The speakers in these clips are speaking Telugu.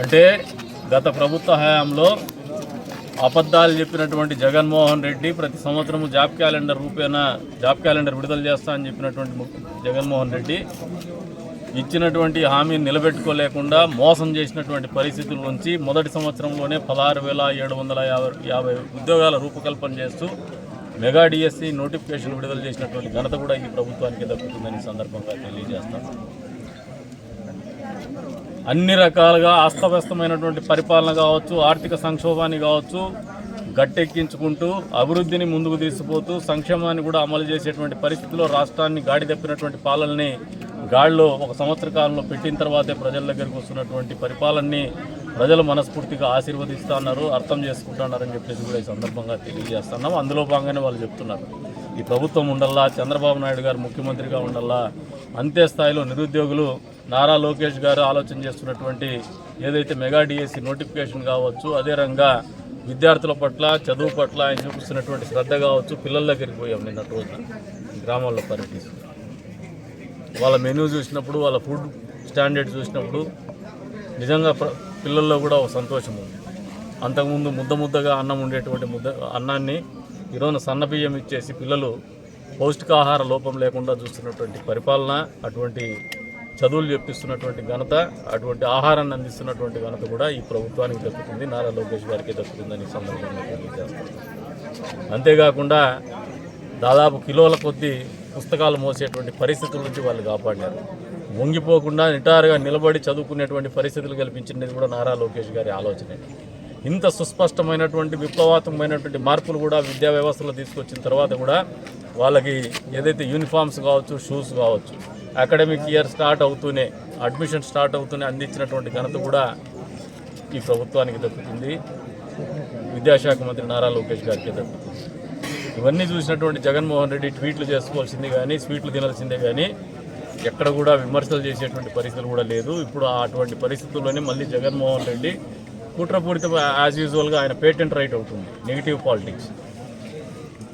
అంటే గత ప్రభుత్వ హయాంలో అబద్ధాలు చెప్పినటువంటి జగన్మోహన్ రెడ్డి ప్రతి సంవత్సరము జాబ్ క్యాలెండర్ రూపేణా జాబ్ క్యాలెండర్ విడుదల చేస్తా అని చెప్పినటువంటి జగన్మోహన్ రెడ్డి ఇచ్చినటువంటి హామీని నిలబెట్టుకోలేకుండా మోసం చేసినటువంటి పరిస్థితుల నుంచి మొదటి సంవత్సరంలోనే పదహారు వేల ఏడు వందల యాభై యాభై ఉద్యోగాల రూపకల్పన చేస్తూ మెగా డిఎస్సి నోటిఫికేషన్ విడుదల చేసినటువంటి ఘనత కూడా ఈ ప్రభుత్వానికి దక్కుతుందని సందర్భంగా తెలియజేస్తాను. అన్ని రకాలుగా అస్తవ్యస్తమైనటువంటి పరిపాలన కావచ్చు ఆర్థిక సంక్షోభాన్ని కావచ్చు గట్టెక్కించుకుంటూ అభివృద్ధిని ముందుకు తీసుకుపోతూ సంక్షేమాన్ని కూడా అమలు చేసేటువంటి పరిస్థితిలో రాష్ట్రాన్ని గాడి తప్పినటువంటి పాలనని గాడిలో ఒక సంవత్సర కాలంలో పెట్టిన తర్వాతే ప్రజల దగ్గరికి వస్తున్నటువంటి పరిపాలనని ప్రజలు మనస్ఫూర్తిగా ఆశీర్వదిస్తున్నారు అర్థం చేసుకుంటున్నారని చెప్పేసి కూడా ఈ సందర్భంగా తెలియజేస్తున్నాం అందులో భాగంగానే వాళ్ళు చెప్తున్నారు. ఈ ప్రభుత్వం ఉండల్లా చంద్రబాబు నాయుడు గారు ముఖ్యమంత్రిగా ఉండల్లా అంతే స్థాయిలో నిరుద్యోగులు నారా లోకేష్ గారు ఆలోచన చేస్తున్నటువంటి ఏదైతే మెగా డిఎస్సి నోటిఫికేషన్ కావచ్చు అదే రంగా విద్యార్థుల పట్ల చదువు పట్ల ఆయన చూపిస్తున్నటువంటి శ్రద్ధ కావచ్చు పిల్లల దగ్గరికి పోయాం నిన్న రోజున గ్రామాల్లో పర్యటిస్తూ. వాళ్ళ మెనూ చూసినప్పుడు వాళ్ళ ఫుడ్ స్టాండర్డ్ చూసినప్పుడు నిజంగా పిల్లల్లో కూడా ఒక సంతోషం ఉంది. అంతకుముందు ముద్ద ముద్దగా అన్నం ఉండేటువంటి ముద్ద అన్నాన్ని ఈరోజు సన్న బియ్యం ఇచ్చేసి పిల్లలు పౌష్టికాహార లోపం లేకుండా చూస్తున్నటువంటి పరిపాలన అటువంటి చదువులు చెప్పిస్తున్నటువంటి ఘనత అటువంటి ఆహారాన్ని అందిస్తున్నటువంటి ఘనత కూడా ఈ ప్రభుత్వానికి దక్కుతుంది. నారా లోకేష్ గారికి దక్కుతుందని సందర్భంగా తెలియజేస్తాను అంతేకాకుండా దాదాపు కిలోల కొద్దీ పుస్తకాలు మోసేటువంటి పరిస్థితుల నుంచి వాళ్ళు కాపాడినారు. వంగిపోకుండా నిటారుగా నిలబడి చదువుకునేటువంటి పరిస్థితులు కల్పించినది కూడా నారా లోకేష్ గారి ఆలోచనే. ఇంత సుస్పష్టమైనటువంటి విప్లవాత్మకమైనటువంటి మార్పులు కూడా విద్యా వ్యవస్థలో తీసుకొచ్చిన తర్వాత కూడా వాళ్ళకి ఏదైతే యూనిఫామ్స్ కావచ్చు షూస్ కావచ్చు అకాడమిక్ ఇయర్ స్టార్ట్ అవుతూనే అడ్మిషన్ స్టార్ట్ అవుతూనే అందించినటువంటి ఘనత కూడా ఈ ప్రభుత్వానికి దక్కుతుంది. విద్యాశాఖ మంత్రి నారా లోకేష్ గారికి దక్కుతుంది. ఇవన్నీ చూసినటువంటి జగన్మోహన్ రెడ్డి ట్వీట్లు చేసుకోవాల్సింది కానీ స్వీట్లు తినాల్సిందే కానీ ఎక్కడ కూడా విమర్శలు చేసేటువంటి పరిస్థితులు కూడా లేదు. ఇప్పుడు అటువంటి పరిస్థితుల్లోనే మళ్ళీ జగన్మోహన్ రెడ్డి కుట్రపూరిత యాజ్ యూజువల్గా ఆయన పేటెంట్ రైట్ అవుతుంది. Negative politics.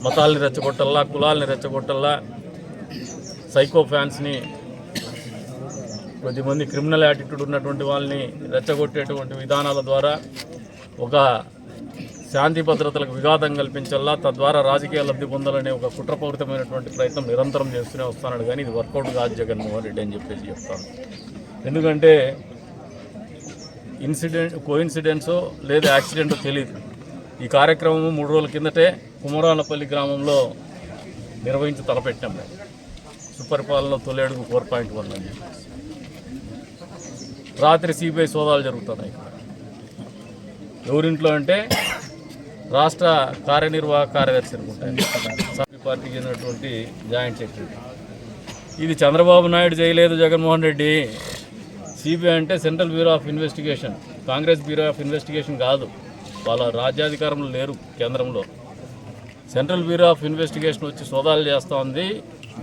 మతాలని రెచ్చగొట్టల్లా కులాలని రెచ్చగొట్టల్లా సైకో ఫ్యాన్స్ని కొద్దిమంది క్రిమినల్ యాటిట్యూడ్ ఉన్నటువంటి వాళ్ళని రెచ్చగొట్టేటువంటి విధానాల ద్వారా ఒక శాంతి భద్రతలకు విఘాతం కల్పించల్లా తద్వారా రాజకీయ లబ్ధి పొందాలనే ఒక కుట్రపూరితమైనటువంటి ప్రయత్నం నిరంతరం చేస్తూనే వస్తున్నాడు. కానీ ఇది వర్కౌట్ కాదు జగన్మోహన్ రెడ్డి అని చెప్పేసి చెప్తాను. ఎందుకంటే ఇన్సిడెంట్ కోఇన్సిడెంట్సో లేదా యాక్సిడెంటో తెలియదు ఈ కార్యక్రమము మూడు రోజుల కిందటే కుమరాలపల్లి గ్రామంలో నిర్వహించి తలపెట్టాం మేము సుపరిపాలన తొలి అడుగు ఫోర్ పాయింట్ వన్ అని రాత్రి సిబిఐ సోదాలు జరుగుతున్నాయి ఇక్కడ. ఎవరింట్లో అంటే రాష్ట్ర కార్యనిర్వాహక కార్యదర్శి అనుకుంటాయి పార్టీకి చెందినటువంటి జాయింట్ సెక్రటరీ. ఇది చంద్రబాబు నాయుడు చేయలేదు జగన్మోహన్ రెడ్డి. సిబిఐ అంటే central bureau of investigation Congress bureau of investigation కాదు. వాళ్ళ రాజ్యాధికారంలో లేరు కేంద్రంలో. సెంట్రల్ బ్యూరో ఆఫ్ ఇన్వెస్టిగేషన్ వచ్చి సోదాలు చేస్తూ ఉంది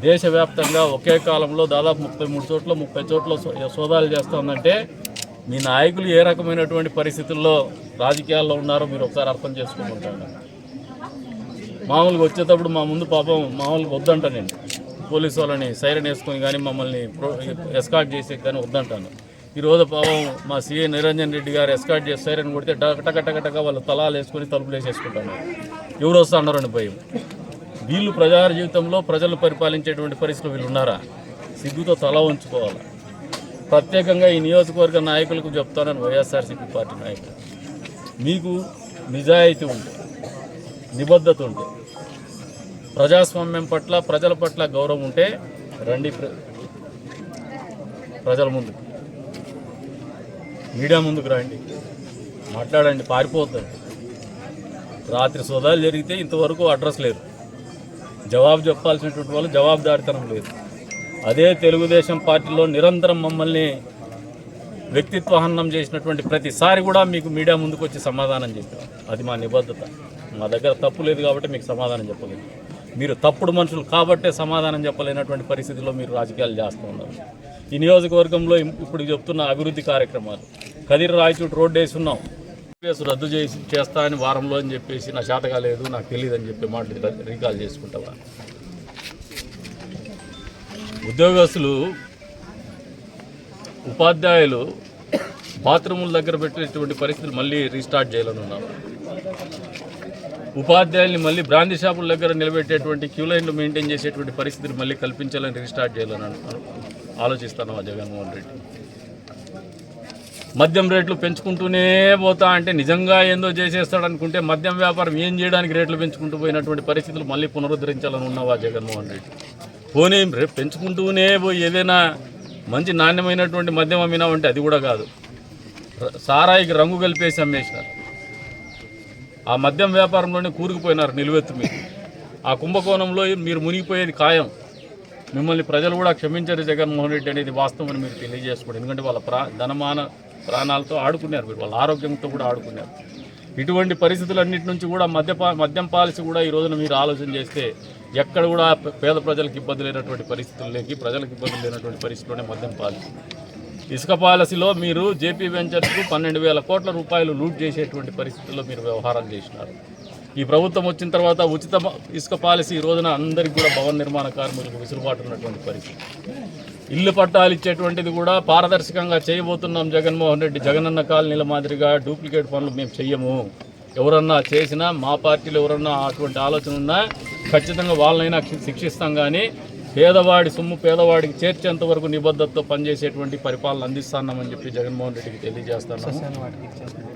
దేశవ్యాప్తంగా ఒకే కాలంలో దాదాపు ముప్పై మూడు చోట్ల ముప్పై చోట్ల సోదాలు చేస్తుందంటే మీ నాయకులు ఏ రకమైనటువంటి పరిస్థితుల్లో రాజకీయాల్లో ఉన్నారో మీరు ఒకసారి అర్థం చేసుకుంటుంటాను మామూలుగా వచ్చేటప్పుడు మా ముందు పాపం మామూలుగా వద్దంట నేను. పోలీసు వాళ్ళని సైరన్ వేసుకొని కానీ మమ్మల్ని ఎస్కాట్ చేసే కానీ వద్దంటాను. ఈరోజు పాపం మా సీఏ నిరంజన్ రెడ్డి గారు ఎస్కాట్ చేసి సైరన్ కొడితే టక వాళ్ళు తలాలు వేసుకొని తలుపులు వేసేసుకుంటాను ఎవరు వస్తా అన్నారని భయం? వీళ్ళు ప్రజా జీవితంలో ప్రజలు పరిపాలించేటువంటి పరిస్థితులు వీళ్ళు ఉన్నారా? సిగ్గుతో తల ఉంచుకోవాలి ప్రత్యేకంగా ఈ నియోజకవర్గ నాయకులకు చెప్తానని వైఎస్ఆర్సీపీ పార్టీ నాయకులు. మీకు నిజాయితీ ఉంటే నిబద్ధత ఉంటే ప్రజాస్వామ్యం పట్ల ప్రజల పట్ల గౌరవం ఉంటే రండి ప్రజల ముందుకు. మీడియా ముందుకు రండి. మాట్లాడండి పారిపోతుంది రాత్రి సోదాలు జరిగితే ఇంతవరకు అడ్రస్ లేరు జవాబు చెప్పాల్సినటువంటి వాళ్ళు జవాబుదారితనం లేదు. అదే తెలుగుదేశం పార్టీలో నిరంతరం మమ్మల్ని వ్యక్తిత్వ హన్నం చేసినటువంటి ప్రతిసారి కూడా మీకు మీడియా ముందుకు వచ్చి సమాధానం చెప్పాం అది మా నిబద్ధత. మా దగ్గర తప్పు లేదు కాబట్టి మీకు సమాధానం చెప్పలేదు. మీరు తప్పుడు మనుషులు కాబట్టే సమాధానం చెప్పలేనటువంటి పరిస్థితిలో మీరు రాజకీయాలు చేస్తూ ఉన్నారు. ఈ నియోజకవర్గంలో ఇప్పుడు చెప్తున్న అభివృద్ధి కార్యక్రమాలు. కదిరి రాయచూటి రోడ్డు వేసి ఉన్నాం. కేసు రద్దు చేసి చేస్తా అని వారంలో అని చెప్పేసి నా శాతగా లేదు నాకు తెలియదు అని చెప్పి మాటలు రీకాల్ చేసుకుంటావా? ఉద్యోగస్తులు ఉపాధ్యాయులు బాత్రూముల దగ్గర పెట్టేటువంటి పరిస్థితులు మళ్ళీ రీస్టార్ట్ చేయాలని ఉపాధ్యాయుల్ని మళ్ళీ బ్రాందీ షాపుల దగ్గర నిలబెట్టేటువంటి క్యూ లైన్లు మెయింటైన్ చేసేటువంటి పరిస్థితులు మళ్ళీ కల్పించాలని రీస్టార్ట్ చేయాలని అను- ఆలోచిస్తాను జగన్మోహన్ రెడ్డి? మద్యం రేట్లు పెంచుకుంటూనే పోతా అంటే నిజంగా ఏందో చేసేస్తాడు అనుకుంటే మద్యం వ్యాపారం ఏం చేయడానికి రేట్లు పెంచుకుంటూ పోయినటువంటి పరిస్థితులు మళ్ళీ పునరుద్ధరించాలని ఉన్నావా జగన్మోహన్ రెడ్డి? పోనీ రేపు పెంచుకుంటూనే పోయి ఏదైనా మంచి నాణ్యమైనటువంటి మద్యం అమ్మినా అంటే అది కూడా కాదు. సారాయికి రంగు కలిపేసి అమ్మేసినారు. ఆ మద్యం వ్యాపారంలోనే కూరుకుపోయినారు నిలువెత్తు మీరు ఆ కుంభకోణంలో మీరు మునిగిపోయేది ఖాయం. మిమ్మల్ని ప్రజలు కూడా క్షమించారు జగన్మోహన్ రెడ్డి అనేది వాస్తవం అని మీరు తెలియజేసుకోండి. ఎందుకంటే వాళ్ళ ప్రా ధనమాన ప్రాణాలతో ఆడుకున్నారు మీరు వాళ్ళ ఆరోగ్యంతో కూడా ఆడుకున్నారు. ఇటువంటి పరిస్థితులన్నిటి నుంచి కూడా మద్యపా మద్యం పాలసీ కూడా ఈ రోజున మీరు ఆలోచన చేస్తే ఎక్కడ కూడా పేద ప్రజలకు ఇబ్బంది లేనటువంటి పరిస్థితుల్లోకి ప్రజలకు ఇబ్బంది లేనటువంటి పరిస్థితుల్లోనే మద్యం పాలసీ. ఇసుక పాలసీలో మీరు జేపీ వెంచర్స్కు పన్నెండు వేల కోట్ల రూపాయలు లూట్ చేసేటువంటి పరిస్థితుల్లో మీరు వ్యవహారం చేసినారు. ఈ ప్రభుత్వం వచ్చిన తర్వాత ఉచిత ఇసుక పాలసీ ఈ రోజున అందరికీ కూడా భవన నిర్మాణ కార్మికులకు విసులుబాటు ఉన్నటువంటి పరిస్థితి. ఇల్లు పట్టాలు ఇచ్చేటువంటిది కూడా పారదర్శకంగా చేయబోతున్నాం జగన్మోహన్ రెడ్డి. జగనన్న కాలనీల మాదిరిగా డూప్లికేట్ పనులు మేము చెయ్యము. ఎవరన్నా చేసినా మా పార్టీలో ఎవరన్నా అటువంటి ఆలోచన ఉన్నా ఖచ్చితంగా వాళ్ళనైనా శిక్షిస్తాం కానీ పేదవాడి సొమ్ము పేదవాడికి చేర్చేంత వరకు నిబద్ధతతో పనిచేసేటువంటి పరిపాలన అందిస్తున్నామని చెప్పి జగన్మోహన్ రెడ్డికి తెలియజేస్తాను